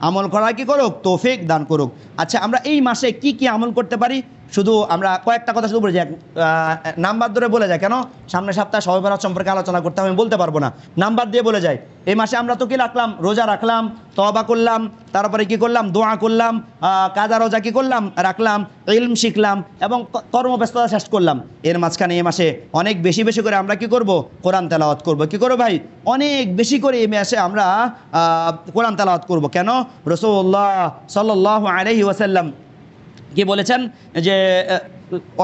আমল করার কি করুক? তৌফিক দান করুক। আচ্ছা আমরা এই মাসে কি কি আমল করতে পারি? শুধু আমরা কয়েকটা কথা শুধু বলে যাই। নাম্বার ধরে বলে যায় কেন? সামনে সপ্তাহে সবাই সম্পর্কে আলোচনা করতে আমি বলতে পারব না। নাম্বার দিয়ে বলে যায় এই মাসে আমরা তো কি রাখলাম? রোজা রাখলাম তবা করলাম, তারপরে কি করলাম? দোয়া করলাম কাজা রোজা কি করলাম? রাখলাম, ইলম শিখলাম এবং কর্মব্যস্ততা শেষ করলাম। এর মাঝখানে এই মাসে অনেক বেশি বেশি করে আমরা কি করব? কোরআন তেলাওয়াত করব। কি করব ভাই? অনেক বেশি করে এই মাসে আমরা কোরআন তেলাওয়াত করব। কেন? রসুল্লাহ সাল্লাহ আলহি ওয়াসাল্লাম কি বলেছেন যে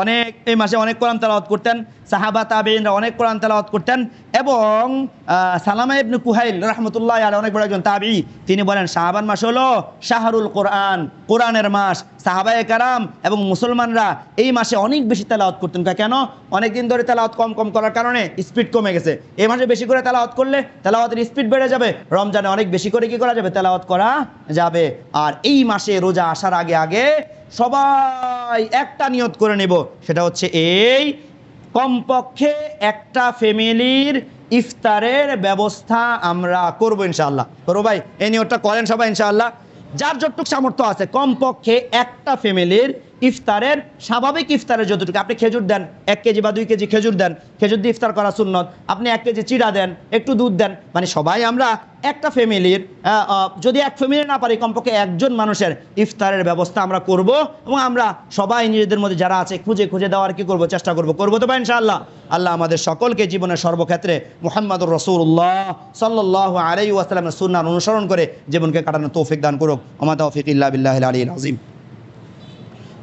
অনেক, এই মাসে অনেক কোরআন তালাওয়াত করতেন, সাহাবা তাবেইনরা অনেক কোরআন তালাওয়াত করতেন এবং সালামা ইবনে কুহাইল রহমতুল্লাহ আল অনেক বড় একজন তাবি। তিনি বলেন শাহবান মাস হলো শাহরুল কোরআন, কোরআনের মাস। সাহাবায়ে কারাম এবং মুসলমানরা এই মাসে অনেক বেশি তেলাওয়াত করতেন। কেন? অনেক দিন ধরে তেলাওয়াত কম কম করার কারণে স্পিড কমে গেছে। এই মাসে বেশি করে তেলাওয়াত করলে তেলাওয়াতের স্পিড বেড়ে যাবে। রমজানে অনেক বেশি করে কি করা যাবে? তেলাওয়াত করা যাবে। আর এই মাসে রোজা আসার আগে আগে সবাই একটা নিয়ত করে নেব। সেটা হচ্ছে এই, কমপক্ষে একটা ফ্যামিলির ইফতারের ব্যবস্থা আমরা করব ইনশাল্লাহ করব ভাই এ নিয়তটা করেন সবাই ইনশাল্লাহ যার যতটুক সামর্থ্য আছে, কমপক্ষে একটা ফ্যামিলির ইফতারের, স্বাভাবিক ইফতারের যতটুকু। আপনি খেজুর দেন, এক কেজি বা দুই কেজি খেজুর দেন, খেজুর দিয়ে ইফতার করা সুন্নত। আপনি এক কেজি চিড়া দেন, একটু দুধ দেন মানে সবাই আমরা একটা ফ্যামিলির যদি এক ফ্যামিলি না পারি, কমপক্ষে একজন মানুষের ইফতারের ব্যবস্থা আমরা করব এবং আমরা সবাই নিজেদের মধ্যে যারা আছে, খুঁজে খুঁজে দেওয়ার কি করব, চেষ্টা করব। করব তো ইনশাআল্লাহ। আল্লাহ আমাদের সকলকে জীবনের সর্বক্ষেত্রে মুহাম্মদুর রসুল্লাহ সাল্লাহ আলাই ওয়াসালামের সুন্নার অনুসরণ করে জীবনকে কাটানোর তৌফিক দান করুক। আমাদের তৌফিক ইল্লা বিল্লাহ আলী আজিম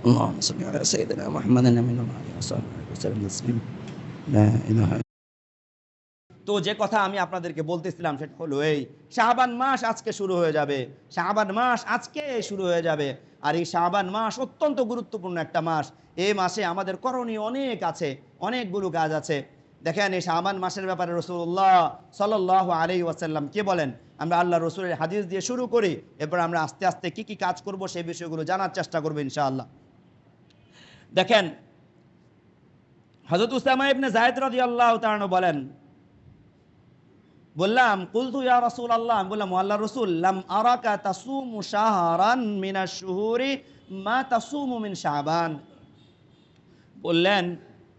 اللهم صل على سيدنا محمد من وعلى وصحبه وسلم تسليما لا اله তো যে কথা আমি আপনাদেরকে বলতেছিলাম সেটা হলো এই শাহবান মাস আজকে শুরু হয়ে যাবে শাহবান মাস আজকে শুরু হয়ে যাবে আর এই শাহবান মাস অত্যন্ত গুরুত্বপূর্ণ একটা মাস এই মাসে আমাদের করণীয় অনেক আছে অনেকগুলো কাজ আছে দেখেন এই শাহবান মাসের ব্যাপারে রসুল্লাহ সাল্লাহ আলি ওয়াসাল্লাম কে বলেন আমরা আল্লাহ রসুলের হাদিস দিয়ে শুরু করি এরপর আমরা আস্তে আস্তে কি কি কাজ করব সেই বিষয়গুলো জানার চেষ্টা করবো ইনশাআল্লাহ দেখেন হজরত উসামা ইবনে জায়দ রাদিয়াল্লাহু তাআলা বলেন, বললাম, কুলতু ইয়া রাসূল আল্লাহ বললাম, আল্লাহ রসুল, লাম আরাকা তাসুমু শাহরান মিনাশ শুহুরি মা তাসুমু মিন শাবান। বললেন,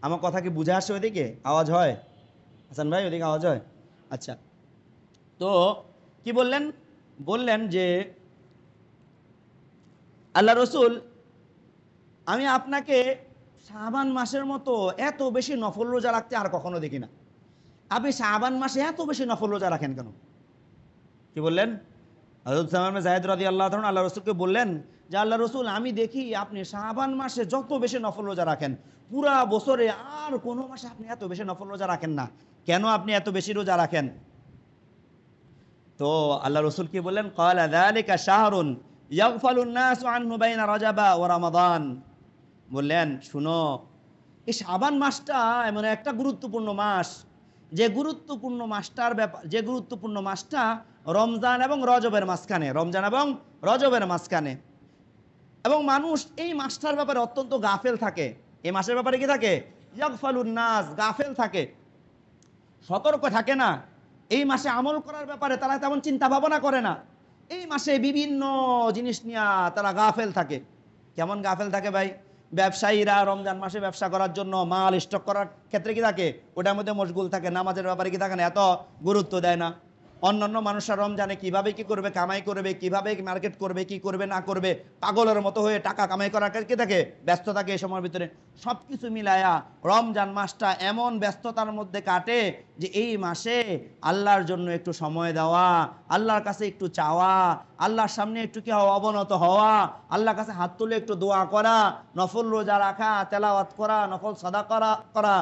আমার কথা কি বুঝে আসছে ওইদিকে? আওয়াজ হয়? হাসান ভাই, ওইদিকে আওয়াজ হয়? আচ্ছা। তো কি বললেন? বললেন যে, আল্লাহ রসুল আমি আপনাকে শাবান মাসের মতো এত বেশি নফল রোজা রাখতে আর কখনো দেখি না। আপনি শাবান মাসে এত বেশি নফল রোজা রাখেন কেন? কি বললেন? হজরত সালাম জাহেদ রাদি আল্লাহ তখন আল্লাহ রসুলকে বললেন যে আল্লাহ রসুল, আমি দেখি আপনি শাবান মাসে যত বেশি নফল রোজা রাখেন, পুরা বছরে আর কোনো মাসে আপনি এত বেশি নফল রোজা রাখেন না। কেন আপনি এত বেশি রোজা রাখেন? তো আল্লাহ রসুল কি বললেন? কয়লা দালিকা শাহরুন ইয়াগফালুন নাসু আনহু বাইনা রাজাবা ও রমাদান। বললেন, শুনো, এই শাবান মাসটা এমন একটা গুরুত্বপূর্ণ মাস। যে গুরুত্বপূর্ণ মাসটার ব্যাপার যে গুরুত্বপূর্ণ মাসটা রমজান এবং রজবের মাঝখানে, রমজান এবং রজবের মাঝখানে। এবং মানুষ এই মাসটার ব্যাপারে অত্যন্ত গাফেল থাকে। এই মাসের ব্যাপারে কি থাকে? নাস, গাফেল থাকে। সতর্ক থাকে না। এই মাসে আমল করার ব্যাপারে তারা তেমন চিন্তা ভাবনা করে না। এই মাসে বিভিন্ন জিনিস নিয়ে তারা গাফেল থাকে। কেমন গাফেল থাকে ভাই? ব্যবসায়ীরা রমজান মাসে ব্যবসা করার জন্য মাল স্টক করার ক্ষেত্রে কি থাকে? ওটার মধ্যে মশগুল থাকে, নামাজের ব্যাপারে কি থাকে না? এত গুরুত্ব দেয় না। অন্যান্য মানুষরা রমজানে কীভাবে কি করবে, কামাই করবে, কীভাবে মার্কেট করবে, কি করবে, না করবে, পাগলের মতো হয়ে টাকা কামাই করার কি থাকে? ব্যস্ত থাকে এই সময়ের ভিতরে? সব কিছু মিলায়া রমজান মাসটা এমন ব্যস্ততার মধ্যে কাটে যে এই মাসে আল্লাহর জন্য একটু সময় দেওয়া, আল্লাহর কাছে একটু চাওয়া, আল্লাহর সামনে একটু কি হওয়া, অবনত হওয়া, আল্লাহর কাছে হাত তুলে একটু দোয়া করা, নফল রোজা রাখা, তেলাওয়াত করা, নফল সাদা করা করা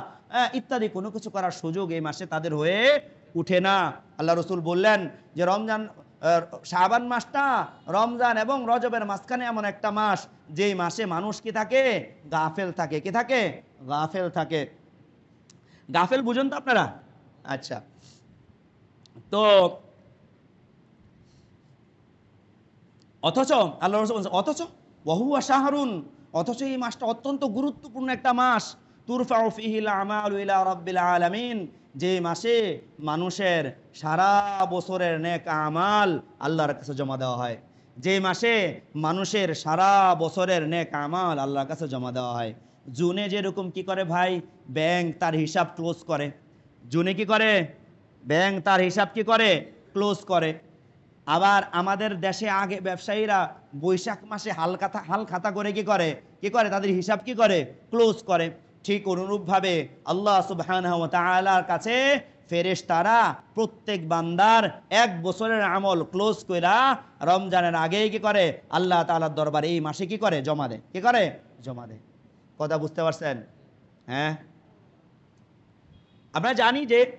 ইত্যাদি কোনো কিছু করার সুযোগ এই মাসে তাদের হয়ে উঠে না। আল্লাহ রসুল বললেন যে রমজান শাবান মাসটা রমজান এবং রজবের মাঝখানে এমন একটা মাস, যেই মাসে মানুষ কি থাকে? গাফেল থাকে। কি থাকে? গাফেল থাকে। গাফেল বুঝুন তো আপনারা? আচ্ছা। তো অথচ আল্লাহ রসুল অথচ বহুয়া শাহরুন, অথচ এই মাসটা অত্যন্ত গুরুত্বপূর্ণ একটা মাস। তুরফাউ ফিহিল আমালু আলামিন। যে মাসে মানুষের সারা বছরের নেক আমাল আল্লাহর কাছে জমা দেওয়া হয়। যে মাসে মানুষের সারা বছরের নেক আমাল আল্লাহর কাছে জমা দেওয়া হয়। জুনে যেরকম কি করে ভাই? ব্যাংক তার হিসাব ক্লোজ করে। জুনে কি করে? ব্যাংক তার হিসাব কি করে? ক্লোজ করে। আবার আমাদের দেশে আগে ব্যবসায়ীরা বৈশাখ মাসে হাল খাতা হাল খাতা করে কি করে? কি করে? তাদের হিসাব কি করে? ক্লোজ করে। ঠিক অনুরূপভাবে আল্লাহ তাআলার কাছে ফেরেশতারা, প্রত্যেক বান্দার এক বছরের আমল ক্লোজ কইরা রমজানের আগেই কি করে? আল্লাহ তাআলার দরবারে এই মাসে কি করে? জমা দেয়। কি করে? জমা দেয়। কথা বুঝতে পারছেন? হ্যাঁ? আমরা জানি যে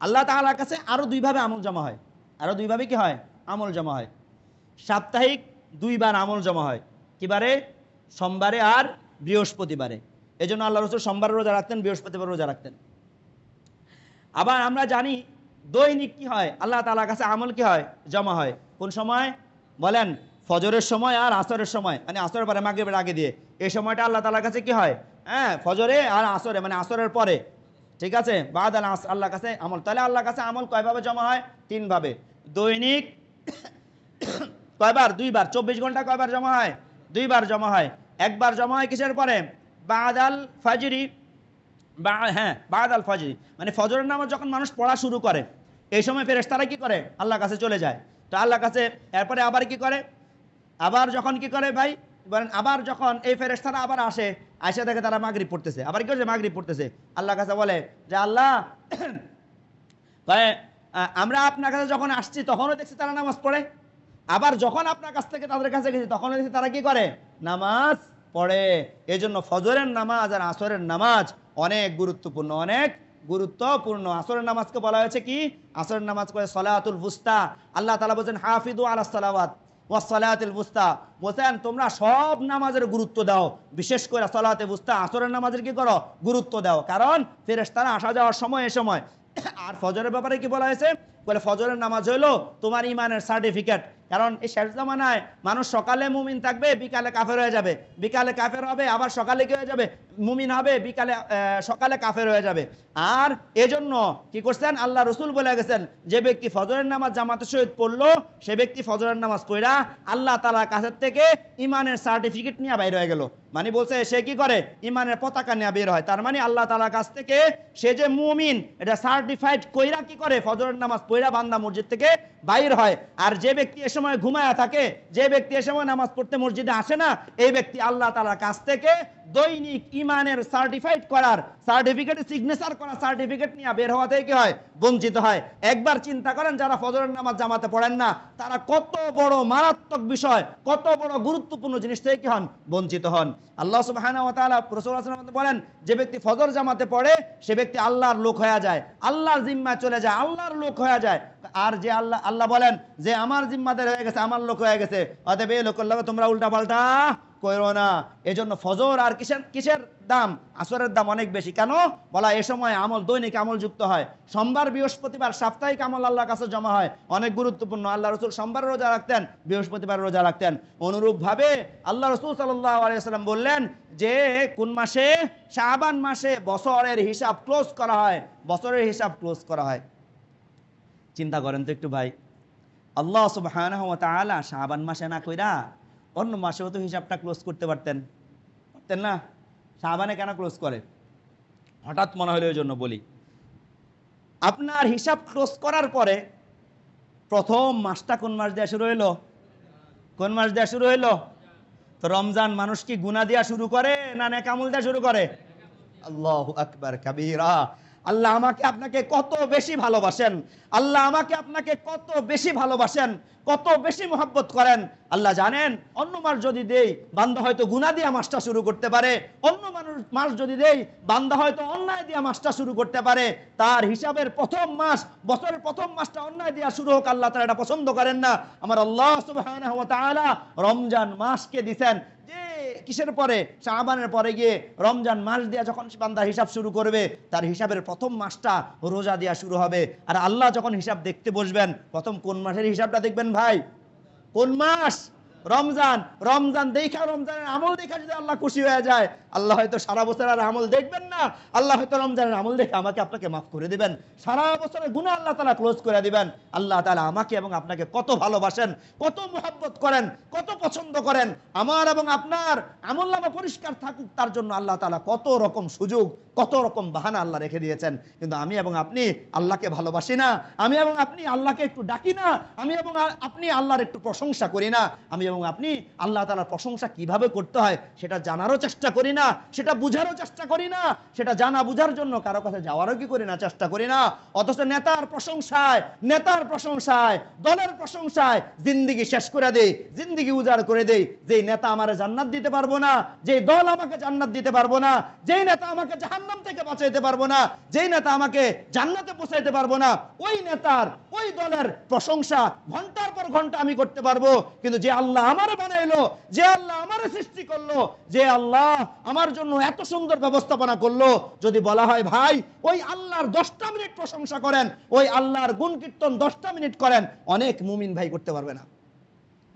আল্লাহ তাআলার কাছে আরও দুইভাবে আমল জমা হয়। আরও দুইভাবে কি হয়? আমল জমা হয়। সাপ্তাহিক দুইবার আমল জমা হয়। কিবারে সোমবারে আর বৃহস্পতিবারে। এই জন্য আল্লাহ রসুল সোমবার রোজা রাখতেন, বৃহস্পতিবার রোজা রাখতেন। আবার আমরা জানি দৈনিক কি হয়, আল্লাহ তাআলার কাছে আমল কি হয়, জমা হয়। কোন সময়? বলেন, ফজরের সময় আর আসরের সময় মানে আসরের পরে মাগরিবের আগে দিয়ে। এই সময়টা আল্লাহ তাআলার কাছে কি হয়? হ্যাঁ ফজরে আর আসরে মানে আসরের পরে। ঠিক আছে? বাদ আল আস- আল্লাহর কাছে আমল। তাহলে আল্লাহর কাছে আমল কয়ভাবে জমা হয়? তিনভাবে। দৈনিক কয়বার? দুইবার। চব্বিশ ঘণ্টা কয়বার জমা হয়? দুইবার জমা হয়। একবার জমা হয় কিসের পরে? বাদাল ফাজরি। বা হ্যাঁ বাদাল ফাজরি। মানে ফজরের নামাজ যখন মানুষ পড়া শুরু করে, এই সময় ফেরেশতারা কি করে? আল্লাহর কাছে চলে যায়। তো আল্লাহর কাছে এরপরে আবার কি করে? আবার যখন কি করে ভাই? বলেন, আবার যখন এই ফেরেশতারা আবার আসে আসে দেখে তারা মাগরিব পড়তেছে। আবার কি করছে? মাগরিব পড়তেছে। আল্লাহর কাছে বলে, যে আল্লাহ আমরা আপনার কাছে যখন আসছি, তখনও দেখছি তারা নামাজ পড়ে। আবার যখন আপনার কাছ থেকে তাদের কাছে গেছি, তখন তারা কি করে? নামাজ পড়ে। এই জন্য ফজরের নামাজ আর আসরের নামাজ অনেক গুরুত্বপূর্ণ অনেক গুরুত্বপূর্ণ। আসরের নামাজকে বলা হয়েছে কি? আসরের নামাজ করে সলাতুল বুস্তা আল্লাহ তালা বলছেন হাফিদু আলা সালাওয়াত ওয়াসলাতুল বুস্তা বলছেন, তোমরা সব নামাজের গুরুত্ব দাও। বিশেষ করে সলাতে বুস্তা আসরের নামাজের কি করো? গুরুত্ব দাও। কারণ ফেরেশতারা আসা যাওয়ার সময় এ সময়। আর ফজরের ব্যাপারে কি বলা হয়েছে? বলে, ফজরের নামাজ হইল তোমার ইমানের সার্টিফিকেট কারণ এই শেষ জামানায় মানুষ সকালে মুমিন থাকবে, বিকালে কাফের হয়ে যাবে। বিকালে কাফের হবে, আবার সকালে কি হয়ে যাবে? মুমিন হবে, বিকালে সকালে কাফের হয়ে যাবে। আর এজন্য কি করছেন? আল্লাহ রসুল বলে গেছেন, যে ব্যক্তি ফজরের নামাজ জামাতের সহিত পড়ল, সে ব্যক্তি ফজরের নামাজ পড়া আল্লাহ তালার কাছের থেকে ইমানের সার্টিফিকেট নিয়ে বাইর হয়ে গেল। মানে বলছে, সে কি করে? ইমানের পতাকা নিয়ে বের হয়। তার মানে আল্লাহ তালার কাছ থেকে সে যে মুমিন, এটা সার্টিফাইড কইরা কি করে? ফজরের নামাজ পড়া বান্দা মসজিদ থেকে বাইর হয়। আর যে ব্যক্তি সময় ঘুমায়া থাকে, যে ব্যক্তি এ সময় নামাজ পড়তে মসজিদে আসে না, এই ব্যক্তি আল্লাহ তালার কাছ থেকে দৈনিক ইমানের সার্টিফাইড করার সার্টিফিকেট সিগনেচার করা সার্টিফিকেট নিয়ে বের হওয়া থেকে হয়? বঞ্চিত হয়। একবার চিন্তা করেন, যারা ফজরের নামাজ জামাতে পড়েন না, তারা কত বড় মারাত্মক বিষয়, কত বড় গুরুত্বপূর্ণ জিনিস থেকে কি হন? বঞ্চিত হন। আল্লাহ সুবহানাহু ওয়া তাআলা রাসূল সাল্লাল্লাহু আলাইহি ওয়াসাল্লাম বলেন, যে ব্যক্তি ফজর জামাতে পড়ে, সে ব্যক্তি আল্লাহর লোক হয়ে যায়। আল্লাহর জিম্মায় চলে যায়, আল্লাহর লোক হয়ে যায়। আর যে আল্লাহ আল্লাহ বলেন, যে আমার জিম্মাদার হয়ে গেছে, আমার লোক হয়ে গেছে। অতএব এই লোকের লগে তোমরা উল্টা পাল্টা করো না, এজন্য ফজর আর কিসের কিসের দাম? আসরের দাম অনেক বেশি। কেন? বলা এ সময় আমল, দৈনিক আমল যুক্ত হয়। সোমবার, বৃহস্পতিবার সাপ্তাহিক আমল আল্লাহর কাছে জমা হয়। অনেক গুরুত্বপূর্ণ। আল্লাহ রসুল সোমবার রোজা রাখতেন, বৃহস্পতিবার রোজা রাখতেন। অনুরূপভাবে আল্লাহ রসুল আলিয়াল্লাম বললেন যে, কোন মাসে? শাবান মাসে বছরের হিসাব ক্লোজ করা হয়। বছরের হিসাব ক্লোজ করা হয়। চিন্তা করেন তো একটু ভাই। আল্লাহ সুবহানাহু ওয়া তাআলা শাবান মাসে না কইরা অন্য মাসেও তো হিসাবটা ক্লোজ করতে পারতেন। পারতেন না? শাবানে কেন ক্লোজ করে? হঠাৎ মনে হলো ওই জন্য বলি। আপনার হিসাব ক্লোজ করার পরে প্রথম মাসটা কোন মাস দেওয়া শুরু হইল? কোন মাস দেওয়া শুরু হইল? তো রমজান মানুষ কি গুনা দেওয়া শুরু করে না নেকামুল দেওয়া শুরু করে? আল্লাহ আকবার, কাবীরা। আল্লাহ আমাকে আপনাকে কত বেশি ভালোবাসেন। আল্লাহ আমাকে আপনাকে কত বেশি ভালোবাসেন, কত বেশি মোহাব্বত করেন। আল্লাহ জানেন, অন্য মাস যদি দেই, বান্দা হয়তো গুনা দিয়া মাসটা শুরু করতে পারে। অন্য মানুষ, মাস যদি দেই, বান্দা হয়তো অন্যায় দিয়া মাসটা শুরু করতে পারে। তার হিসাবের প্রথম মাস, বছরের প্রথম মাসটা অন্যায় দিয়া শুরু হোক, আল্লাহ তারা এটা পছন্দ করেন না। আমার আল্লাহ রমজান মাসকে দিছেন। যে কিসের পরে? শাহবানের পরে গিয়ে রমজান মাস দিয়া যখন বান্দার হিসাব শুরু করবে, তার হিসাবের প্রথম মাসটা রোজা দেওয়া শুরু হবে। আর আল্লাহ যখন হিসাব দেখতে বসবেন, প্রথম কোন মাসের হিসাবটা দেখবেন ভাই? কোন মাস? রমজান রমজান দেখা, রমজানের আমল দেখা যদি আল্লাহ খুশি হয়ে যায়, আল্লাহ হয়তো সারা বছর আর আমল দেখবেন না। আল্লাহ হয়তো রমজানের আমল দেখে আমাকে, আপনাকে মাফ করে দিবেন। সারা বছরের গুণা আল্লাহ তালা ক্লোজ করে দিবেন। আল্লাহ তালা আমাকে এবং আপনাকে কত ভালোবাসেন, কত মোহাব্বত করেন, কত পছন্দ করেন। আমার এবং আপনার আমল পরিষ্কার থাকুক, তার জন্য আল্লাহ তালা কত রকম সুযোগ কত রকম বাহানা আল্লাহ রেখে দিয়েছেন। কিন্তু আমি এবং আপনি আল্লাহকে ভালোবাসি না। আমি এবং আপনি আল্লাহকে একটু ডাকি না। আমি এবং আপনি আল্লাহর একটু প্রশংসা করি না। আমি এবং আপনি আল্লাহ তালার প্রশংসা কীভাবে করতে হয়, সেটা জানারও চেষ্টা করি না। সেটা বুঝারও চেষ্টা করি না। সেটা জানা বুঝার জন্য কারও কাছে যাওয়ারও কি করি না, চেষ্টা করি না। অথচ নেতার প্রশংসায় নেতার প্রশংসায়, দলের প্রশংসায় জিন্দিগি শেষ করে দেই, জিন্দিগি উজাড় করে দেই। যে নেতা আমার জান্নাত দিতে পারব না যে দল আমাকে জান্নাত দিতে পারব না, যেই নেতা আমাকে জাহান্নাম থেকে বাঁচাইতে পারব না, যেই নেতা আমাকে জান্নাতে পৌঁছাইতে পারব না, ওই নেতার, ওই দলের প্রশংসা ঘণ্টার পর ঘণ্টা আমি করতে পারব। কিন্তু যে আল্লাহ আমারে বানাইলো, যে আল্লাহ আমারে সৃষ্টি করল, যে আল্লাহ আমার জন্য এত সুন্দর ব্যবস্থাপনা করল, যদি বলা হয়, ভাই, ওই আল্লাহর দশটা মিনিট প্রশংসা করেন, ওই আল্লাহর গুণ কীর্তন দশটা মিনিট করেন, অনেক মুমিন ভাই করতে পারবে না।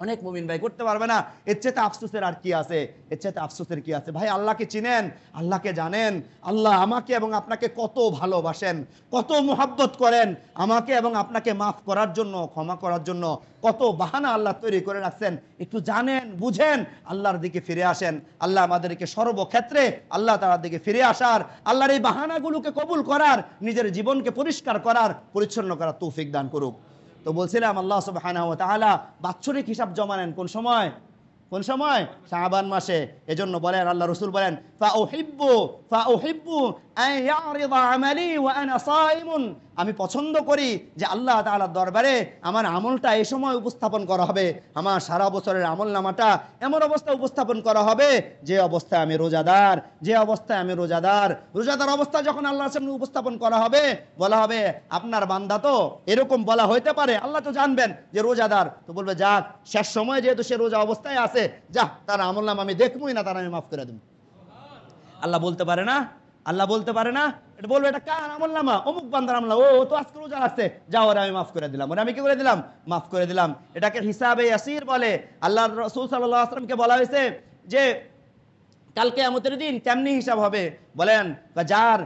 অনেক মুমিন ভাই করতে পারবে না। এর চেয়ে আফসোসের আর কি আছে? এর চেয়ে আফসোসের কি আছে? ভাই, আল্লাহকে চিনেন, আল্লাহকে জানেন। আল্লাহ আমাকে এবং আপনাকে কত ভালোবাসেন, কত মোহাব্বত করেন। আমাকে এবং আপনাকে মাফ করার জন্য, ক্ষমা করার জন্য কত বাহানা আল্লাহ তৈরি করে রাখছেন। একটু জানেন, বুঝেন, আল্লাহর দিকে ফিরে আসেন। আল্লাহ আমাদেরকে সর্বক্ষেত্রে আল্লাহ তালার দিকে ফিরে আসার, আল্লাহর এই বাহানাগুলোকে কবুল করার, নিজের জীবনকে পরিষ্কার করার, পরিচ্ছন্ন করার তৌফিক দান করুক। তো বলছিলাম, আল্লাহ সুবাহানা তাআলা বাৎসরিক হিসাব জমা নেন। কোন সময়? কোন সময়? শাহবান মাসে। এজন্য বলেন, আল্লাহ রসুল বলেন ফা ওহিব্বু ফা ওহিব্বু আন ইয়ারিদা আমালি ওয়া আনা সাইমুন। আমি পছন্দ করি যে আল্লাহ তাআলার দরবারে আমার আমলটা এই সময় উপস্থাপন করা হবে, আমার সারা বছরের আমল নামাটা এমন অবস্থায় উপস্থাপন করা হবে যে অবস্থায় আমি রোজাদার, যে অবস্থায় আমি রোজাদার রোজাদার অবস্থা যখন আল্লাহর সামনে উপস্থাপন করা হবে, বলা হবে, আপনার বান্দা তো এরকম বলা হইতে পারে, আল্লাহ তো জানবেন যে রোজাদার। তো বলবে যাক শেষ সময় যেহেতু সে রোজা অবস্থায় আছে, যা, তার আমল নাম আমি দেখবই না, তার আমি মাফ করে দেবো। আল্লাহ বলতে পারে না আল্লাহ বলতে পারে না? এটা বলব, এটা কার আমল নামা? অমুক বান্দার আমলা ও, তো আজকে রোজা আসছে যাও, ওরা আমি মাফ করে দিলাম, ওরা আমি কি করে দিলাম? মাফ করে দিলাম। এটাকে হিসাবে ইয়াসির বলে। আল্লাহ রসুল সাল্লাহ আসলামকে বলা হয়েছে যে কালকে আমাদের দিন তেমনি হিসাব হবে। বলেন যার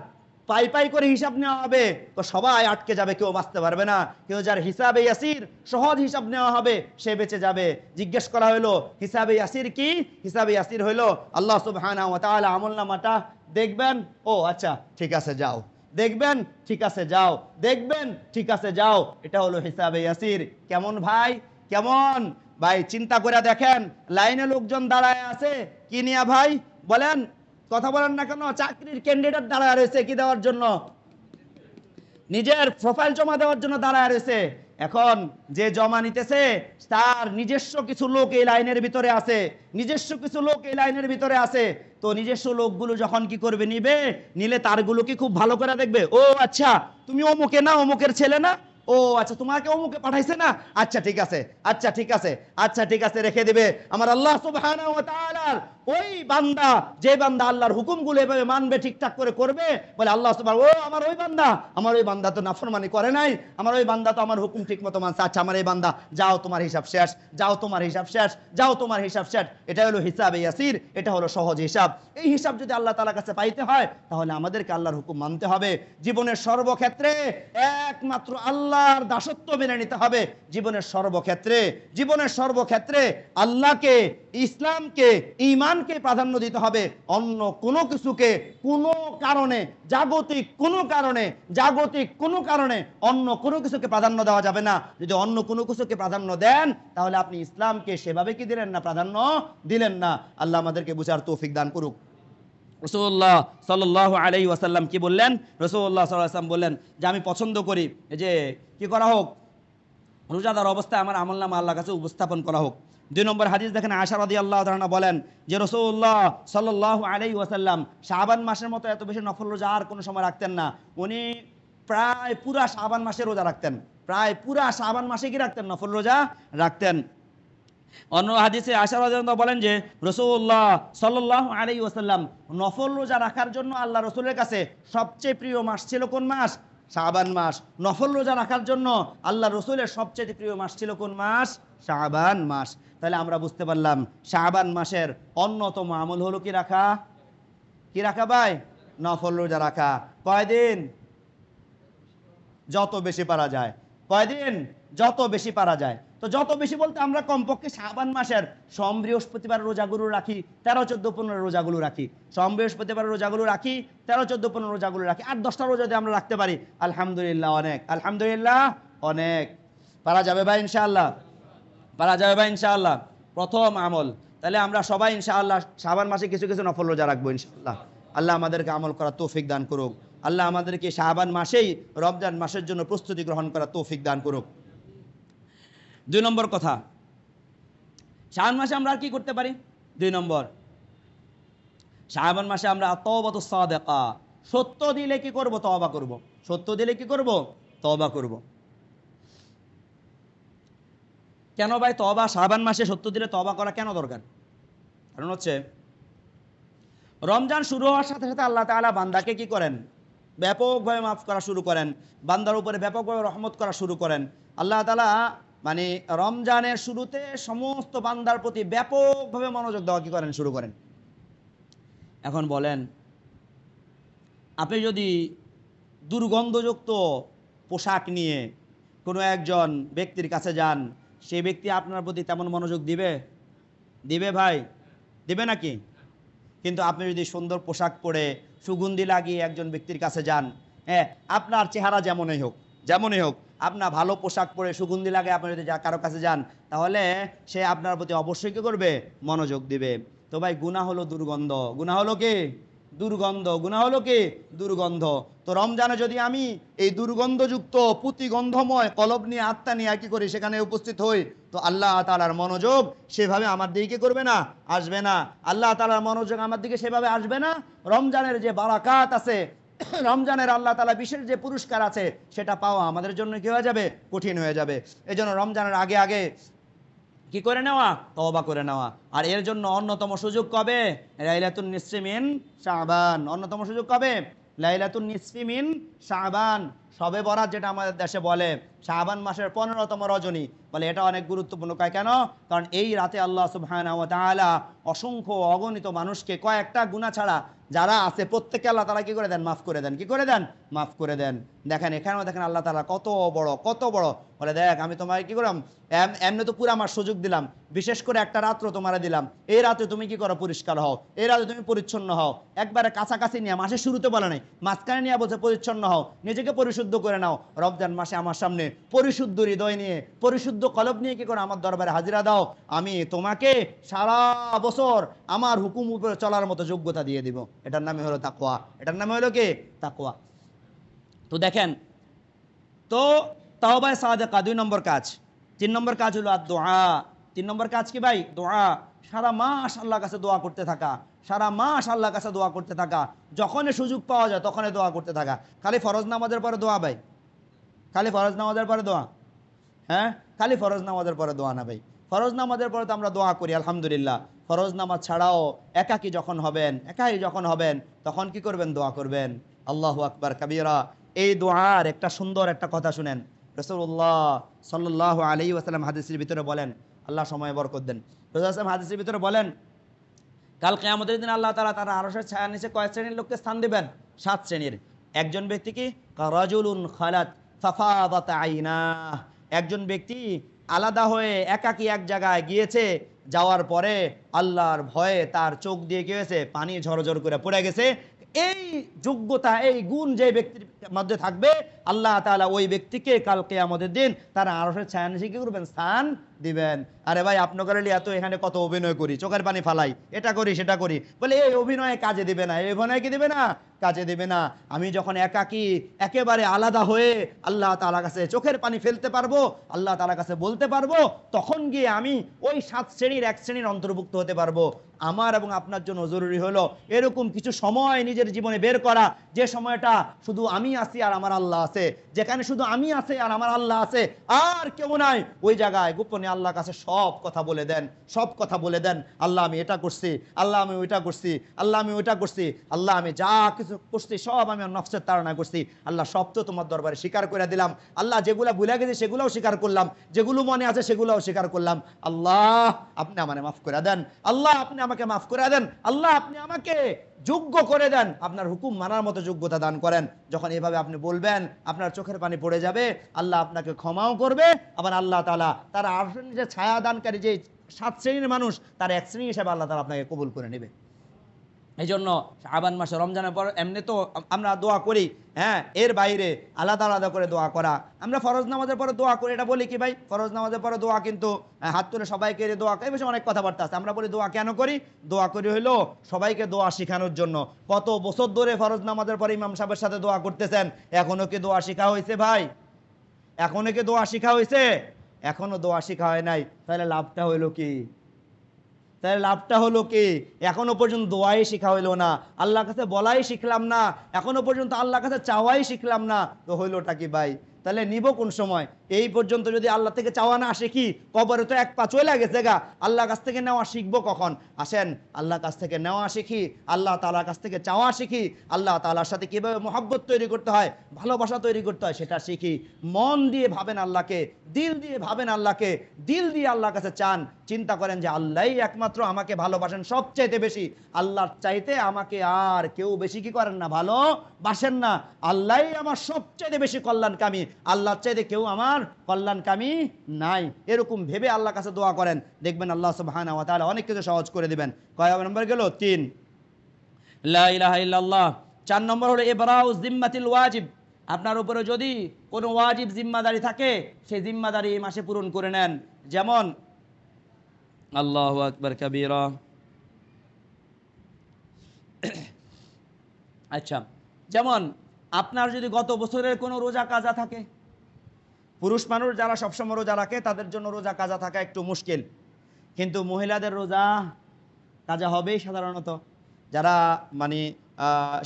পাই পাই করে হিসাব নেওয়া হবে। তো সবাই আটকে যাবে, কেউ বাঁচতে পারবে না। কেউ যার হিসাবে ইয়াসির সহজ হিসাব নেওয়া হবে, সে বেঁচে যাবে। জিজ্ঞেস করা হলো, হিসাবে ইয়াসির কি? হিসাবে ইয়াসির হইল আল্লাহ সুবহানাহু ওয়া তাআলা আমলনামাটা দেখবেন, ও আচ্ছা ঠিক আছে, যাও। দেখবেন, ঠিক আছে, যাও। দেখবেন, ঠিক আছে, যাও। এটা হলো হিসাবে ইয়াসির। কেমন ভাই? কেমন? ভাই, চিন্তা করে দেখেন, লাইনে লোকজন দাঁড়ায় আছে। কি নিয়া ভাই? বলেন কথা বলেন না কেন? চাকরির ক্যান্ডিডেট দাঁড়ায় রয়েছে কি দেওয়ার জন্য? নিজের প্রোফাইল জমা দেওয়ার জন্য দাঁড়ায় রয়েছে। এখন যে জমা নিতেছে, তার নিজস্ব কিছু লোক এই লাইনের ভিতরে আছে। নিজস্ব কিছু লোক এই লাইনের ভিতরে আছে। তো নিজস্ব লোকগুলো যখন কি করবে, নিবে, নিলে তারগুলো কি খুব ভালো করে দেখবে? ও আচ্ছা তুমি অমুকে না, অমুকের ছেলে না? ও আচ্ছা তোমাকে অমুকে পাঠাইছে না? আচ্ছা ঠিক আছে আচ্ছা ঠিক আছে আচ্ছা ঠিক আছে, রেখে দিবে। আমার আল্লাহ সুবহানাহু ওই বান্দা, যে বান্দা আল্লাহর হুকুমগুলো এভাবে মানবে, ঠিকঠাক করে করবে, বলে আল্লাহ সুবহান ও, আমার ওই বান্দা, আমার ওই বান্দা তো নাফরমানি করে নাই, আমার ওই বান্দা তো আমার হুকুম ঠিক মতো মানছে। আচ্ছা আমার এই বান্দা, যাও তোমার হিসাব শেষ, যাও তোমার হিসাব শেষ, যাও তোমার হিসাব শেষ। এটা হলো হিসাবে ইয়াসির, এটা হলো সহজ হিসাব। এই হিসাব যদি আল্লাহ তাআলার কাছে পাইতে হয়, তাহলে আমাদেরকে আল্লাহর হুকুম মানতে হবে। জীবনের সর্বক্ষেত্রে একমাত্র আল্লাহর দাসত্ব মেনে নিতে হবে জীবনের সর্বক্ষেত্রে। জীবনের সর্বক্ষেত্রে আল্লাহকে, ইসলামকে ইমানকে প্রাধান্য দিতে হবে। অন্য কোনো কিছুকে কোনো কারণে, জাগতিক কোনো কারণে, জাগতিক কোনো কারণে অন্য কোনো কিছুকে প্রাধান্য দেওয়া যাবে না। যদি অন্য কোনো কিছুকে প্রাধান্য দেন, তাহলে আপনি ইসলামকে সেভাবে কি দিলেন না? প্রাধান্য দিলেন না। আল্লাহ আমাদেরকে বুঝার তৌফিক দান করুক। রসুল্লাহ সাল্লাহ আলাই ওয়াসাল্লাম কি বললেন? রসুল্লাহ সাল্লাম বললেন যে, আমি পছন্দ করি যে, কি করা হোক? রোজাদার অবস্থায় আমার আমল নামা আল্লাহ কাছে উপস্থাপন করা হোক। দুই নম্বর হাদিস দেখেন আশা রাদি আল্লাহ তাআলা বলেন যে রসুল্লাহ সাল্লাহ আলাই ওয়াসাল্লাম শাবান মাসের মতো এত বেশি নফল রোজা আর কোনো সময় রাখতেন না। উনি প্রায় পুরা শাবান মাসে রোজা রাখতেন। প্রায় পুরা শাবান মাসে কি রাখতেন? নফল রোজা রাখতেন। অন্য হাদিসে আশা বলেন যে রসুল্লাহ সাল্লাহ আলাই ওয়াসাল্লাম নফল রোজা রাখার জন্য আল্লাহ রসুলের কাছে সবচেয়ে প্রিয় মাস ছিল কোন মাস? শাবান মাস। নফল রোজা রাখার জন্য আল্লাহ রসুলের সবচেয়ে প্রিয় মাস ছিল কোন মাস? শাবান মাস। তাহলে আমরা বুঝতে পারলাম শাহবান মাসের অন্যতম আমল হলো কি রাখা? কি রাখা ভাই? নফল রোজা রাখা। কয়দিন? যত বেশি পারা যায়। কয়দিন? যত বেশি পারা যায়। তো যত বেশি বলতে আমরা কমপক্ষে শ্রাবণ মাসের সোম বৃহস্পতিবার রোজাগুলো রাখি, তেরো, চোদ্দ, পনেরো রোজাগুলো রাখি। সোম বৃহস্পতিবার রোজাগুলো রাখি, তেরো, চোদ্দ, পনেরো রোজাগুলো রাখি। আট দশটা রোজা যদি আমরা রাখতে পারি। আলহামদুলিল্লাহ, অনেক। আলহামদুলিল্লাহ, অনেক। পারা যাবে ভাই, ইনশাআল্লাহ। পারা যাবে ভাই, ইনশাআল্লাহ। প্রথম আমল। তাহলে আমরা সবাই ইনশাআল্লাহ শ্রাবণ মাসে কিছু কিছু নফল রোজা রাখব, ইনশাআল্লাহ। আল্লাহ আমাদেরকে আমল করার তৌফিক দান করুক। আল্লাহ আমাদেরকে শাহবান মাসেই রমজান মাসের জন্য প্রস্তুতি গ্রহণ করার তৌফিক দান করুক। দুই নম্বর কথা। শাহবান মাসে আমরা আর কি করতে পারি? দুই নম্বর। শাহবান মাসে আমরা তওবাতু সাদেকা, সত্য দিলে কি করব? তওবা করব। সত্য দিলে কি করব? তওবা করব। কেন ভাই তবা শাহবান মাসে সত্য দিলে তবা করা কেন দরকার? কারণ হচ্ছে, রমজান শুরু হওয়ার সাথে সাথে আল্লাহ তাআলা বান্দাকে কি করেন? ব্যাপকভাবে মাফ করা শুরু করেন। বান্দার উপরে ব্যাপকভাবে রহমত করা শুরু করেন। আল্লাহ তাআলা মানে রমজানের শুরুতে সমস্ত বান্দার প্রতি ব্যাপকভাবে মনোযোগ দেওয়া কি করেন? শুরু করেন। এখন বলেন, আপনি যদি দুর্গন্ধযুক্ত পোশাক নিয়ে কোনো একজন ব্যক্তির কাছে যান, সেই ব্যক্তি আপনার প্রতি তেমন মনোযোগ দিবে? দিবে ভাই? দিবে নাকি? কিন্তু আপনি যদি সুন্দর পোশাক পরে সুগন্ধি লাগিয়ে একজন ব্যক্তির কাছে যান হ্যাঁ আপনার চেহারা যেমনই হোক যেমনই হোক আপনার ভালো পোশাক পরে সুগন্ধি লাগে, আপনি যদি কারও কাছে যান, তাহলে সে আপনার প্রতি অবশ্যই কি করবে? মনোযোগ দিবে। তো ভাই গুণা হলো দুর্গন্ধ। গুণা হলো কি? দুর্গন্ধ। গুণা হলো কি? দুর্গন্ধ। তো রমজানে যদি আমি এই দুর্গন্ধযুক্ত, পুঁতিগন্ধময় কলব নিয়ে, আত্মা নিয়ে কি করি, সেখানে উপস্থিত হই, তো আল্লাহ তালার মনোযোগ সেভাবে আমার দিকে করবে না? আসবে না। আল্লাহ তালার মনোযোগ আমার দিকে সেভাবে আসবে না। রমজানের যে বারাকাত আছে রমজানের আল্লাহ তালা বিশেষ যে পুরস্কার আছে, সেটা পাওয়া আমাদের জন্য কি হয়ে যাবে? কঠিন হয়ে যাবে। এই জন্য রমজানের আগে আগে কি করে নেওয়া? তওবা করে নেওয়া। আর এর জন্য অন্যতম সুযোগ কবে? লাইলাতুন নিসফিমিন শাবান। অন্যতম সুযোগ কবে? লাইলাতুন নিসফিমিন শাবান। সবে বরাত যেটা আমাদের দেশে বলে শাহবান মাসের পনেরোতম রজনী। বলে এটা অনেক গুরুত্বপূর্ণ। কয় কেন? কারণ এই রাতে আল্লাহ তাআলা অসংখ্য অগণিত মানুষকে কয়েকটা গুণা ছাড়া যারা আছে প্রত্যেকে আল্লাহ তালা কি করে দেন? মাফ করে দেন। কি করে দেন? মাফ করে দেন। দেখেন, এখানেও দেখেন আল্লাহ তালা কত বড় কত বড়। বলে, দেখ, আমি তোমায় কি করলাম? এম- এমনি তো পুরো আমার সুযোগ দিলাম। বিশেষ করে একটা রাত্র তোমারে দিলাম। এই রাতে তুমি কি করো? পরিষ্কার হও। এই রাতে তুমি পরিচ্ছন্ন হও। একবারে কাছাকাছি নিয়ে, মাসে শুরুতে বলে নাই, মাঝখানে নিয়ে বলছে, পরিচ্ছন্ন হও। নিজেকে পরিশুদ্ধ করে নাও। রমজান মাসে আমার সামনে পরিশুদ্ধ হৃদয় নিয়ে, পরিশুদ্ধ কলব নিয়ে কি করো? আমার দরবারে হাজিরা দাও। আমি তোমাকে সারা বছর আমার হুকুম উপরে চলার মতো যোগ্যতা দিয়ে দিব। এটার নামে হলো তাকোয়া এটার নামে হলো কি? তাকোয়া তো দেখেন, তো তাওবায় সাদেকা দুই নম্বর কাজ। তিন নম্বর কাজ হলো আর দোয়া তিন নম্বর কাজ কি ভাই? দোয়া। সারা মাস আল্লাহর কাছে দোয়া করতে থাকা। সারা মাস আল্লাহ কাছে দোয়া করতে থাকা। যখনই সুযোগ পাওয়া যায়, তখনই দোয়া করতে থাকা। খালি ফরজ নামাজের পরে দোয়া ভাই। খালি ফরজ নামাজের পরে দোয়া। হ্যাঁ? খালি ফরজ নামাজের পরে দোয়া না ভাই। ফরজ নামাজের পরে তো আমরা দোয়া করি, আলহামদুলিল্লাহ। ফরজ নামাজ ছাড়াও একাকি যখন হবেন, একাই যখন হবেন, তখন কি করবেন? দোয়া করবেন। আল্লাহ আকবার, কাবিরা। এই দোয়ার একটা সুন্দর একটা কথা শুনেন। রসুল্লাহ সাল্লাহ আলী ওয়াসাল্লাম হাদিসের ভিতরে বলেন, আল্লাহ সময় বরকত দেন। রসুল আসলাম হাদিসের ভিতরে বলেন, কাল কেয়ামতের দিন আল্লাহ তালা তারা আরসের ছায়া নিচে কয়েক শ্রেণির লোককে স্থান দেবেন? সাত শ্রেণির। একজন ব্যক্তি কি? রাজুলুন খালাত ফাফাদাত আইনা একজন ব্যক্তি আলাদা হয়ে একাকী এক জায়গায় গিয়েছে যাওয়ার পরে আল্লাহর ভয়ে তার চোখ দিয়ে কি হয়েছে? পানি ঝরঝর করে পড়ে গেছে। এই যোগ্যতা, এই গুণ যে ব্যক্তির মধ্যে থাকবে, আল্লাহ তাআলা ওই ব্যক্তিকে কালকে আমাদের দিন তারা আরসের ছায়া নিচে কি করবেন স্থান দিবেন। আরে ভাই আপনার এত এখানে কত অভিনয় করি, চোখের পানি ফালাই, এটা করি, সেটা করি। বলে, এই অভিনয়ে কাজে দিবে না, এই অভিনয় কি দিবে না? কাজে দিবে না। আমি যখন একাকি, একেবারে আলাদা হয়ে আল্লাহ তালা কাছে চোখের পানি ফেলতে পারব, আল্লাহ তালা কাছে বলতে পারব, তখন গিয়ে আমি ওই সাত শ্রেণির, এক শ্রেণির অন্তর্ভুক্ত হতে পারব। আমার এবং আপনার জন্য জরুরি হলো এরকম কিছু সময় নিজের জীবনে বের করা। যে সময়টা শুধু আমি আছি আর আমার আল্লাহ আছে। যেখানে শুধু আমি আছে আর আমার আল্লাহ আছে, আর কেউ নাই। ওই জায়গায় গোপনে আল্লাহর কাছে সব কথা বলে দেন, সব কথা বলে দেন, আল্লাহ আমি এটা করছি, আল্লাহ আমি ওইটা করছি, আল্লাহ আমি ওইটা করছি, আল্লাহ আমি যা কিছু করছি, সব আমি নফসের তাড়না করছি। আল্লাহ সব তো তোমার দরবারে স্বীকার করে দিলাম। আল্লাহ যেগুলো ভুলে গেছি সেগুলোও স্বীকার করলাম। যেগুলো মনে আছে সেগুলোও স্বীকার করলাম। আল্লাহ, আপনি আমাকে মাফ করে দেন। আল্লাহ, আপনি আমাকে মাফ করে দেন। আল্লাহ, আপনি আমাকে যোগ্য করে দেন, আপনার হুকুম মানার মতো যোগ্যতা দান করেন। যখন এভাবে আপনি বলবেন, আপনার চোখের পানি পড়ে যাবে, আল্লাহ আপনাকে ক্ষমাও করবে, আবার আল্লাহ তালা তার আসলে যে ছায়া দানকারী, যে সাত শ্রেণির মানুষ, তার এক শ্রেণি হিসাবে আল্লাহ তালা আপনাকে কবুল করে নেবে। এই জন্য আবান মাসে রমজানের পর এমনি তো আমরা দোয়া করি হ্যাঁ এর বাইরে আলাদা আলাদা করে দোয়া করা। আমরা ফরজ নামাজের পরে দোয়া করি, এটা বলি কি ভাই? ফরজ নামাজের পরে দোয়া কিন্তু হাত তুলে সবাইকে দোয়া এই বিষয়ে অনেক কথাবার্তা আছে। আমরা বলি দোয়া কেন করি? দোয়া করি হলো সবাইকে দোয়া শেখানোর জন্য। কত বছর ধরে ফরজ নামাজের পরে ইমাম সাহেবের সাথে দোয়া করতেছেন, এখনও কি দোয়া শেখা হয়েছে ভাই? এখনও কি দোয়া শেখা হয়েছে এখনও দোয়া শেখা হয় নাই। তাহলে লাভটা হইল কি? তাহলে লাভটা হলো কে? এখনও পর্যন্ত দোয়াই শেখা হইল না। আল্লাহর কাছে বলাই শিখলাম না। এখনও পর্যন্ত আল্লাহর কাছে চাওয়াই শিখলাম না। তো হইলোটা কি ভাই? তাহলে নিব কোন সময়? এই পর্যন্ত যদি আল্লাহ থেকে চাওয়া না শিখি কবরে তো এক পা চলে গেছে গা। আল্লাহর কাছ থেকে নেওয়া শিখব কখন? আসেন, আল্লাহর কাছ থেকে নেওয়া শিখি। আল্লাহ তালার কাছ থেকে চাওয়া শিখি। আল্লাহ তালার সাথে কীভাবে মহাব্বত তৈরি করতে হয়, ভালোবাসা তৈরি করতে হয়, সেটা শিখি। মন দিয়ে ভাবেন আল্লাহকে, দিল দিয়ে ভাবেন আল্লাহকে, দিল দিয়ে আল্লাহর কাছে চান। চিন্তা করেন যে আল্লাহই একমাত্র আমাকে ভালোবাসেন সবচাইতে বেশি। আল্লাহর চাইতে আমাকে আর কেউ বেশি কি করেন না? ভালো বাসেন না। আল্লাহই আমার সবচাইতে বেশি কল্যাণকামী। আল্লাহর চাইতে কেউ আমার কল্যাণকামী নাই। এরকম ভেবে আল্লাহর কাছে দোয়া করেন। দেখবেন আল্লাহ সুবহানাহু ওয়া তাআলা অনেক কিছু সহজ করে দিবেন। কয় নম্বর গেল? তিন। লা ইলাহা ইল্লাল্লাহ। চার নম্বর হলো ইবরাউ জিম্মাতিল ওয়াজিব। আপনার উপরে যদি কোনো ওয়াজিব জিম্মাদারি থাকে, সেই জিম্মাদারি এই মাসে পূরণ করে নেন। যেমন, আল্লাহু আকবার কাবীরা। আচ্ছা যেমন, আপনার যদি গত বছরের কোনো রোজা কাজা থাকে পুরুষ মানুষ যারা সবসময় রোজা রাখে, তাদের জন্য রোজা কাজা থাকা একটু মুশকিল। কিন্তু মহিলাদের রোজা কাজা হবেই সাধারণত। যারা মানে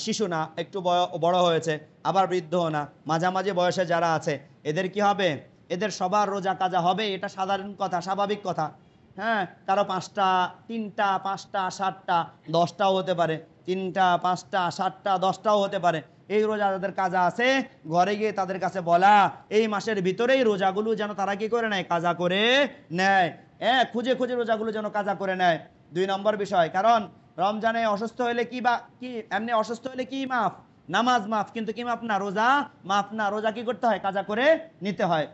শিশু না, একটু বড় হয়েছে, আবার বৃদ্ধ না, মাঝামাঝি বয়সে যারা আছে, এদের কি হবে? এদের সবার রোজা কাজা হবে, এটা সাধারণ কথা, স্বাভাবিক কথা। হ্যাঁ কারও পাঁচটা, তিনটা, পাঁচটা, সাতটা, দশটাও হতে পারে। তিনটা, পাঁচটা, সাতটা, দশটাও হতে পারে। এই রোজা যাদের কাজা আছে, ঘরে গিয়ে তাদের কাছে বলা, এই মাসের ভিতরেই রোজাগুলো যেন তারা কি করে নেয়? কাজা করে নেয়। হ্যাঁ খুঁজে খুঁজে রোজাগুলো যেন কাজা করে নেয়। দুই নম্বর বিষয়, কারণ রমজানে অসুস্থ হলে কি বা, কি, এমনি অসুস্থ হলে কি মাফ? নামাজ মাফ, কিন্তু কি মাফ না? রোজা মাফ না? রোজা কি করতে হয়? কাজা করে নিতে হয়।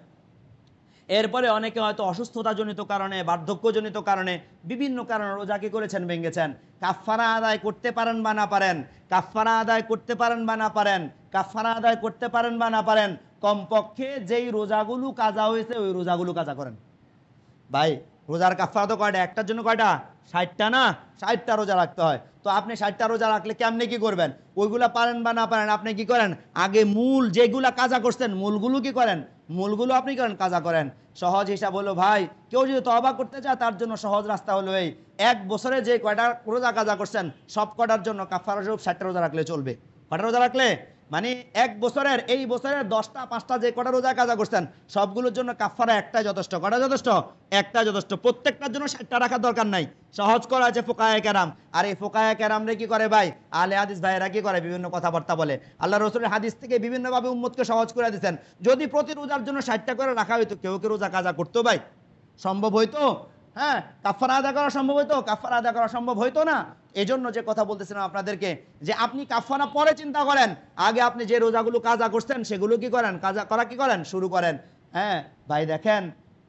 এরপরে অনেকে হয়তো অসুস্থতাজনিত কারণে, বার্ধক্যজনিত কারণে বিভিন্ন কারণে রোজা কি করেছেন, ভেঙেছেন। কাফফারা আদায় করতে পারেন বা না পারেন, কাফফারা আদায় করতে পারেন বা না পারেন, কাফফারা আদায় করতে পারেন বা না পারেন, কমপক্ষে যেই রোজাগুলো কাজা হয়েছে, ওই রোজাগুলো কাজা করেন। ভাই রোজার কাফারা তো কয়টা? একটার জন্য কয়টা? ষাটটা না? ষাটটা রোজা রাখতে হয়। তো আপনি ষাটটা রোজা রাখলে কেমনে কি করবেন? ওইগুলা পারেন বা না পারেন, আপনি কি করেন? আগে মূল যেগুলা কাজা করছেন, মূলগুলো কি করেন? মূলগুলো আপনি করেন, কাজা করেন। সহজ হিসাব হলো, ভাই, কেউ যদি তবা করতে চায়, তার জন্য সহজ রাস্তা হলো এই, এক বছরে যে কয়টা রোজা কাজা করছেন, সব কটার জন্য কাফারা স্বরূপ ষাটটা রোজা রাখলে চলবে? কটা রোজা রাখলে? মানে এক বছরের, এই বছরের দশটা, পাঁচটা যে কটা রোজা কাজা করছেন, সবগুলোর জন্য কাফারা একটাই যথেষ্ট। কটা যথেষ্ট? একটা যথেষ্ট। প্রত্যেকটার জন্য ষাটটা রাখার দরকার নাই। সহজ করা আছে ফোকায় কেরাম। আর এই ফোকায় কেরামরে কি করে ভাই? আলে হাদিস ভাইয়েরা কি করে? বিভিন্ন কথাবার্তা বলে। আল্লাহ রসুলের হাদিস থেকে বিভিন্নভাবে উম্মতকে সহজ করে দিচ্ছেন যদি প্রতি রোজার জন্য ষাটটা করে রাখা হইতো, কেউ কেউ রোজা কাজা করতো ভাই? সম্ভব হইতো? হ্যাঁ কাফারা আদা করা সম্ভব হইতো? কাফারা আদা করা সম্ভব হইতো না? এজন্য যে কথা বলতেছিলাম আপনাদেরকে, যে আপনি কাফানা পরে চিন্তা করেন, আগে আপনি যে রোজাগুলো কাজা করছেন, সেগুলো কি করেন? কাজা করা কি করেন? শুরু করেন। হ্যাঁ ভাই দেখেন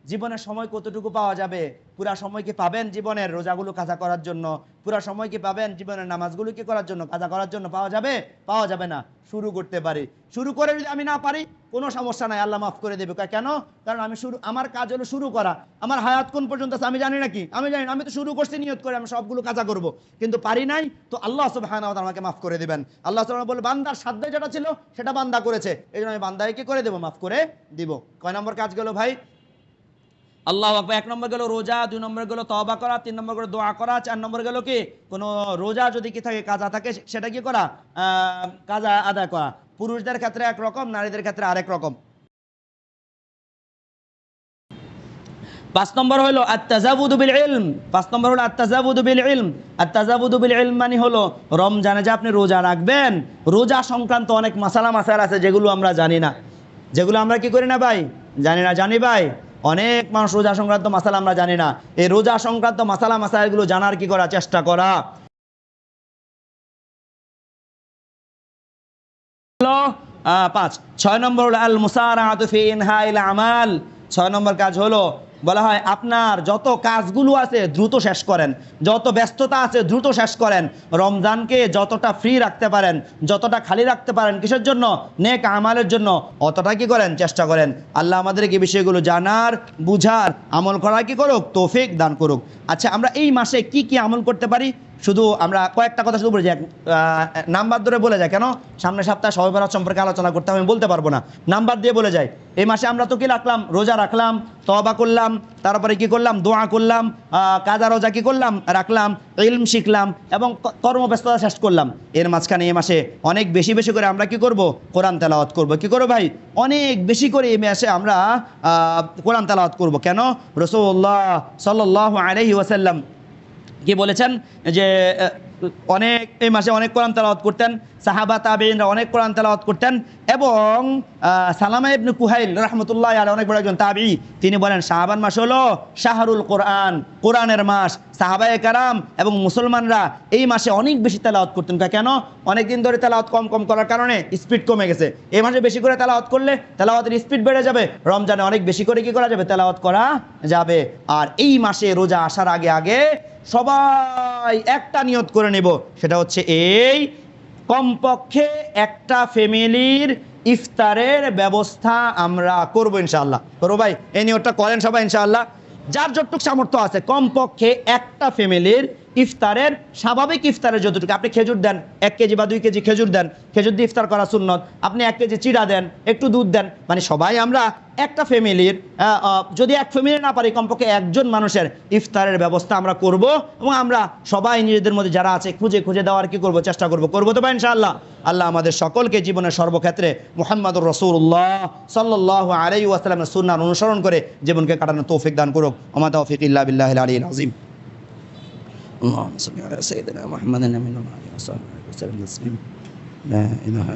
জীবনের সময় কতটুকু পাওয়া যাবে? পুরা সময় কি পাবেন জীবনের রোজাগুলো কাজা করার জন্য? পুরা সময় কি পাবেন জীবনের নামাজগুলো কি করার জন্য? কাজা করার জন্য পাওয়া যাবে? পাওয়া যাবে না। শুরু করতে পারি। শুরু করে যদি আমি না পারি, কোনো সমস্যা নাই, আল্লাহ মাফ করে দেবে। কেন? কারণ আমি শুরু আমার কাজ হলো শুরু করা। আমার হায়াত কোন পর্যন্ত আছে আমি জানি নাকি আমি জানি আমি তো শুরু করছি, নিয়ত করে আমি সবগুলো কাজা করব। কিন্তু পারি নাই, তো আল্লাহ ওয়া তাআলা আমাকে মাফ করে দেবেন। আল্লাহ সুবহানাহু বলে, বান্দার সাধ্য যেটা ছিল, সেটা বান্দা করেছে। এই জন্য আমি বান্দাকে করে দেবো, মাফ করে দিব। কয় নম্বর কাজ গেল ভাই? আল্লাহ এক নম্বর গেল রোজা, দুই নম্বর গেল তবা করা, তিন নম্বর গেল দোয়া করা, চার নম্বর গেল কি? কোনো রোজা যদি কি থাকে, কাজা থাকে সেটা কি করা? কাজা আদায় করা। পুরুষদের ক্ষেত্রে একরকম, নারীদের ক্ষেত্রে আরেক রকম। পাঁচ নম্বর হলো আত্তাজাবুদু বিল ইলম। পাঁচ নম্বর হলো আত্তাজাবুদু বিল ইলম। আত্তাজাবুদু বিল ইলম মানে হলো রমজানে যে আপনি রোজা রাখবেন, রোজা সংক্রান্ত অনেক মাসালা মাসাল আছে যেগুলো আমরা জানি না। যেগুলো আমরা কি করি না ভাই? জানি না, জানি ভাই? অনেক মানুষ রোজা সংক্রান্ত মাসালা আমরা জানি না। এই রোজা সংক্রান্ত মাসালা মাসাইলগুলো জানার কি করা চেষ্টা করা? পাঁচ। ছয় নম্বর আল ইনহাইল আমাল ছয় নম্বর কাজ হলো বলা হয়, আপনার যত কাজগুলো আছে দ্রুত শেষ করেন। যত ব্যস্ততা আছে দ্রুত শেষ করেন। রমজানকে যতটা ফ্রি রাখতে পারেন, যতটা খালি রাখতে পারেন, কিসের জন্য? নেক আমালের জন্য। অতটা কি করেন? চেষ্টা করেন। আল্লাহ আমাদেরকে বিষয়গুলো জানার, বুঝার, আমল করা কি করুক? তৌফিক দান করুক। আচ্ছা আমরা এই মাসে কি কি আমল করতে পারি? শুধু আমরা কয়েকটা কথা শুধু বলে যাই। নাম্বার ধরে বলে যায় কেন? সামনে সপ্তাহে সবাই সম্পর্কে আলোচনা করতে আমি বলতে পারব না। নাম্বার দিয়ে বলে যাই, এই মাসে আমরা তো কি রাখলাম? রোজা রাখলাম তবা করলাম, তারপরে কি করলাম? দোয়া করলাম কাজা রোজা কি করলাম? রাখলাম, ইলম শিখলাম এবং কর্মব্যস্ততা শেষ করলাম। এর মাঝখানে এই মাসে অনেক বেশি বেশি করে আমরা কি করব? কোরআন তেলাওয়াত করব। কি করব ভাই? অনেক বেশি করে এই মাসে আমরা কোরআন তেলাওয়াত করব। কেন? রসুল্লাহ সাল্লাহ আলহি ওয়াসাল্লাম কি বলেছেন? যে অনেক, এই মাসে অনেক কোরআন তেলাওয়াত করতেন, সাহাবা তাবেইনরা অনেক কোরআন তেলাওয়াত করতেন এবং সালামা ইবনে কুহাইল রহমতুল্লাহ আল অনেক বড় একজন তাবি তিনি বলেন শাহবান মাস হলো শাহরুল কোরআন, কোরআনের মাস। সাহাবায়ে কারাম এবং মুসলমানরা এই মাসে অনেক বেশি তেলাওয়াত করতেন। কেন? অনেক দিন ধরে তেলাওয়াত কম কম করার কারণে স্পিড কমে গেছে। এই মাসে বেশি করে তেলাওয়াত করলে তেলাওয়াতের স্পিড বেড়ে যাবে। রমজানে অনেক বেশি করে কি করা যাবে? তেলাওয়াত করা যাবে। আর এই মাসে রোজা আসার আগে আগে সবাই একটা নিয়ত করে নেব, সেটা হচ্ছে এই, কমপক্ষে একটা ফ্যামিলির ইফতারের ব্যবস্থা আমরা করব ইনশাল্লাহ করো ভাই, এই নিয়তটা করেন সবাই ইনশাল্লাহ যার যতটুক সামর্থ্য আছে, কমপক্ষে একটা ফ্যামিলির ইফতারের স্বাভাবিক ইফতারের যতটুকু, আপনি খেজুর দেন, এক কেজি বা দুই কেজি খেজুর দেন, খেজুর দিয়ে ইফতার করা সুন্নত, আপনি এক কেজি চিড়া দেন, একটু দুধ দেন মানে সবাই আমরা একটা ফ্যামিলির যদি এক ফ্যামিলি না পারি, কমপক্ষে একজন মানুষের ইফতারের ব্যবস্থা আমরা করব এবং আমরা সবাই নিজেদের মধ্যে যারা আছে, খুঁজে খুঁজে দেওয়ার কি করব, চেষ্টা করব, করব তো ভাই ইনশাআল্লাহ। আল্লাহ আমাদের সকলকে জীবনের সর্বক্ষেত্রে মোহাম্মদ রসুল্লাহ সাল্লাহ আলাই ওয়াসালামের সুন্নার অনুসরণ করে জীবনকে কাটানোর তৌফিক দান করুক। আমাদের তৌফিক ইল্লা বিল্লাহ আলী আজিম اللهم صل على سيدنا محمد من وعلى آله وصحبه وسلم تسليما. لا إله